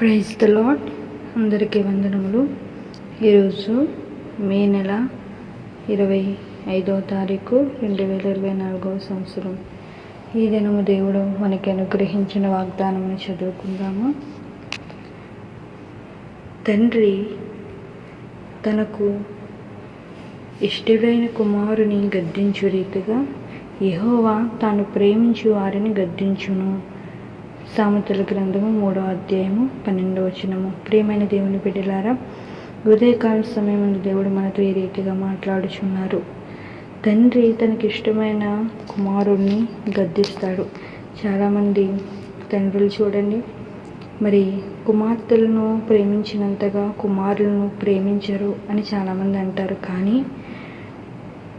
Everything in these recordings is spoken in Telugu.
ప్రైజ్ ద లాడ్ అందరికీ వందనములు. ఈరోజు మే నెల ఇరవై ఐదో తారీఖు రెండు వేల ఇరవై నాలుగవ సంవత్సరం. ఈ దినము దేవుడు మనకి అనుగ్రహించిన వాగ్దానమును చదువుకుందాము. తండ్రి తనకు ఇష్టడైన కుమారుని గద్దించు రీతిగా యహోవా తాను ప్రేమించు వారిని గద్దించును. సామెతల గ్రంథము మూడో అధ్యాయము పన్నెండో వచనము. ప్రియమైన దేవుని బిడ్డలారా ఉదయకాల సమయంలో దేవుడు మనతో ఈ రీతిగా మాట్లాడుచున్నారు. తండ్రి తనకి ఇష్టమైన కుమారుణ్ణి గద్దిస్తాడు. చాలామంది తండ్రులు చూడండి మరి కుమార్తెలను ప్రేమించినంతగా కుమారులను ప్రేమించరు అని చాలామంది అంటారు. కానీ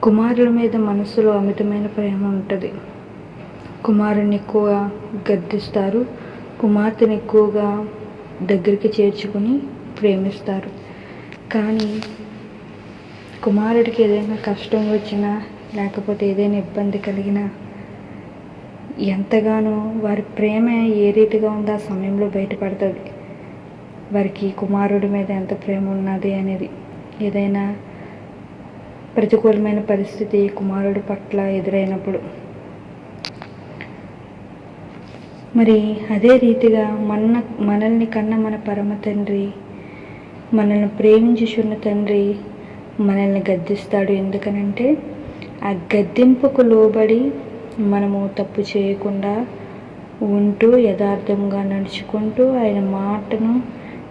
కుమారుల మీద మనసులో అమితమైన ప్రేమ ఉంటుంది. కుమారుని ఎక్కువగా గద్దిస్తారు. కుమార్తెను ఎక్కువగా దగ్గరికి చేర్చుకొని ప్రేమిస్తారు. కానీ కుమారుడికి ఏదైనా కష్టం వచ్చినా లేకపోతే ఏదైనా ఇబ్బంది కలిగినా ఎంతగానో వారి ప్రేమ ఏ రీతిగా ఉందో ఆ సమయంలో బయటపడుతుంది. వారికి కుమారుడి మీద ఎంత ప్రేమ ఉన్నది అనేది ఏదైనా ప్రతికూలమైన పరిస్థితి కుమారుడి పట్ల ఎదురైనప్పుడు మరి అదే రీతిగా మన మనల్ని కన్న మన పరమ తండ్రి మనల్ని ప్రేమించుచున్న తండ్రి మనల్ని గద్దిస్తాడు. ఎందుకనంటే ఆ గద్దింపుకు లోబడి మనము తప్పు చేయకుండా ఉంటూ యథార్థంగా నడుచుకుంటూ ఆయన మాటను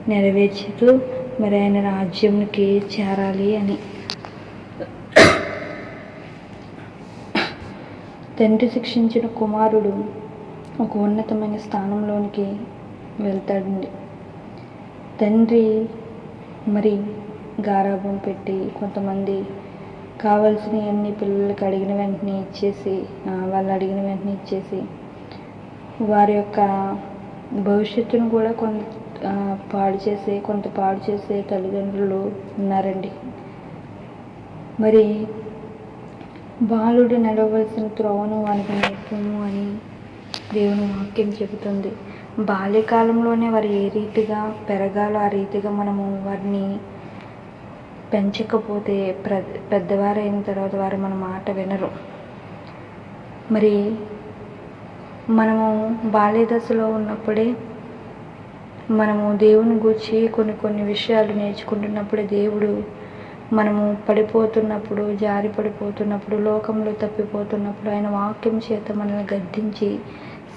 నెరవేర్చుతూ మరి ఆయన రాజ్యంకి చేరాలి అని. తండ్రి శిక్షించిన కుమారుడు ఒక ఉన్నతమైన స్థానంలోనికి వెళ్తాడండి. తండ్రి మరి గారాబం పెట్టి కొంతమంది కావాల్సినవన్నీ పిల్లలకి అడిగిన వెంటనే ఇచ్చేసి వాళ్ళు అడిగిన వెంటనే ఇచ్చేసి వారి యొక్క భవిష్యత్తును కూడా కొంత పాడు చేసే కొంత పాడు చేసే తల్లిదండ్రులు ఉన్నారండి. మరి బాలుడు నడవలసిన త్రోవను వానికి నేర్పము అని దేవుని వాక్యం చెబుతుంది. బాల్యకాలంలోనే వారు ఏ రీతిగా పెరగాలో ఆ రీతిగా మనము వారిని పెంచకపోతే ప్ర పెద్దవారైన తర్వాత వారు మన మాట వినరు. మరి మనము బాల్య దశలో ఉన్నప్పుడే మనము దేవుని గురించి కొన్ని కొన్ని విషయాలు నేర్చుకుంటున్నప్పుడే దేవుడు మనము పడిపోతున్నప్పుడు జారి పడిపోతున్నప్పుడు లోకంలో తప్పిపోతున్నప్పుడు ఆయన వాక్యం చేత మనల్ని గద్దించి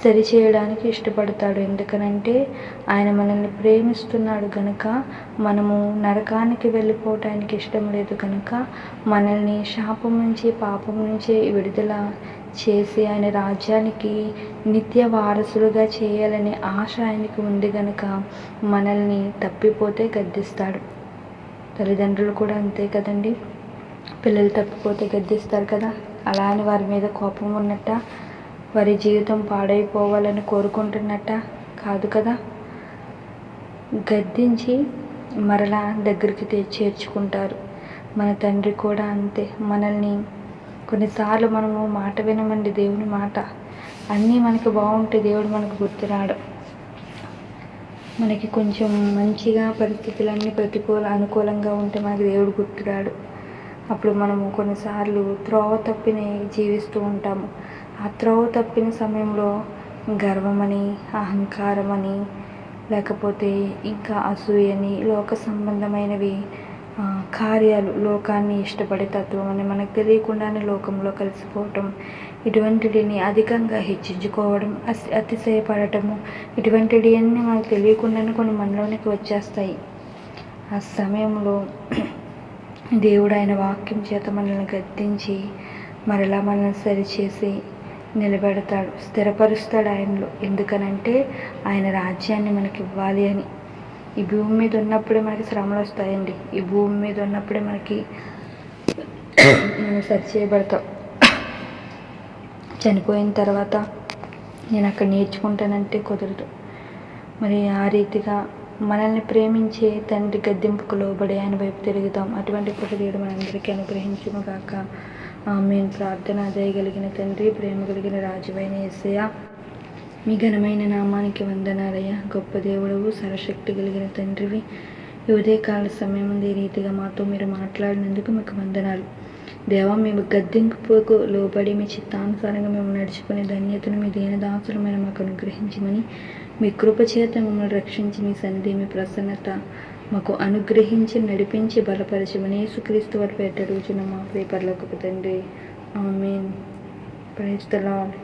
సరిచేయడానికి ఇష్టపడతాడు. ఎందుకనంటే ఆయన మనల్ని ప్రేమిస్తున్నాడు కనుక మనము నరకానికి వెళ్ళిపోవటానికి ఇష్టం లేదు కనుక మనల్ని శాపం నుంచి పాపం నుంచి విడుదల చేసి ఆయన రాజ్యానికి నిత్య వారసులుగా చేయాలనే ఆశ ఆయనకి ఉంది కనుక మనల్ని తప్పిపోతే గద్దిస్తాడు. తల్లిదండ్రులు కూడా అంతే కదండి. పిల్లలు తప్పిపోతే గద్దిస్తారు కదా. అలా అని వారి మీద కోపం ఉన్నట్ట వారి జీవితం పాడైపోవాలని కోరుకుంటున్నట్ట కాదు కదా? గద్దించి మరలా దగ్గరికి చేర్చుకుంటారు. మన తండ్రి కూడా అంతే. మనల్ని కొన్నిసార్లు మనము మాట వినమండి దేవుని మాట. అన్నీ మనకి బాగుంటే దేవుడు మనకు గుర్తురాడు. మనకి కొంచెం మంచిగా పరిస్థితులన్నీ ప్రతికూల అనుకూలంగా ఉంటే మనకి దేవుడు గుర్తురాడు. అప్పుడు మనము కొన్నిసార్లు త్రోవ తప్పిని జీవిస్తూ ఉంటాము. ఆ త్రోవ తప్పిన సమయంలో గర్వమని అహంకారమని లేకపోతే ఇంకా అసూయని లోక సంబంధమైనవి కార్యాలు లోకాన్ని ఇష్టపడే తత్వం అని మనకు తెలియకుండానే లోకంలో కలిసిపోవటం ఇటువంటిని అధికంగా హెచ్చించుకోవడం అతిశయపడటము ఇటువంటివి అన్నీ మనకు తెలియకుండానే కొన్ని మనలోనికి వచ్చేస్తాయి. ఆ సమయంలో దేవుడు ఆయన వాక్యం చేత మనల్ని గద్దించి మరలా మనల్ని సరిచేసి నిలబెడతాడు స్థిరపరుస్తాడు ఆయనలో. ఎందుకనంటే ఆయన రాజ్యాన్ని మనకి ఇవ్వాలి అని. ఈ భూమి మీద ఉన్నప్పుడే మనకి శ్రమలు వస్తాయండి. ఈ భూమి మీద ఉన్నప్పుడే మనకి మనం సరి చేయబడతాం చనిపోయిన తర్వాత నేను అక్కడ నేర్చుకుంటానంటే కుదరదు. మరి ఆ రీతిగా మనల్ని ప్రేమించే తండ్రి గద్దెంపుకు లోబడి ఆయన వైపు తిరుగుతాం. అటువంటి కృప దేవుడు మనందరికీ అనుగ్రహించును కాక మేము ప్రార్థన చేయగలిగిన తండ్రి ప్రేమ కలిగిన రాజువైన ఏసయ మీ ఘనమైన నామానికి వందనాలయ్యా. గొప్ప దేవుడవు సరశక్తి కలిగిన తండ్రివి ఈ ఉదయకాల సమయం ఉంది. ఈ రీతిగా మాతో మీరు మాట్లాడినందుకు మీకు వందనాలు. దేవా మేము గద్దెంపుకు లోబడి మీ చిత్తానుసారంగా మేము నడుచుకునే ధన్యతను మీ దీనదాసులమైన మాకు అనుగ్రహించమని మీ కృప చేత మమ్మల్ని రక్షించి మీ సన్నిధి మీ ప్రసన్నత మాకు అనుగ్రహించి నడిపించి బలపరచమని యేసుక్రీస్తు వారి పేట రోజున మా ప్రియపర్లకు తండ్రి. ఆమెన్. Praise the Lord.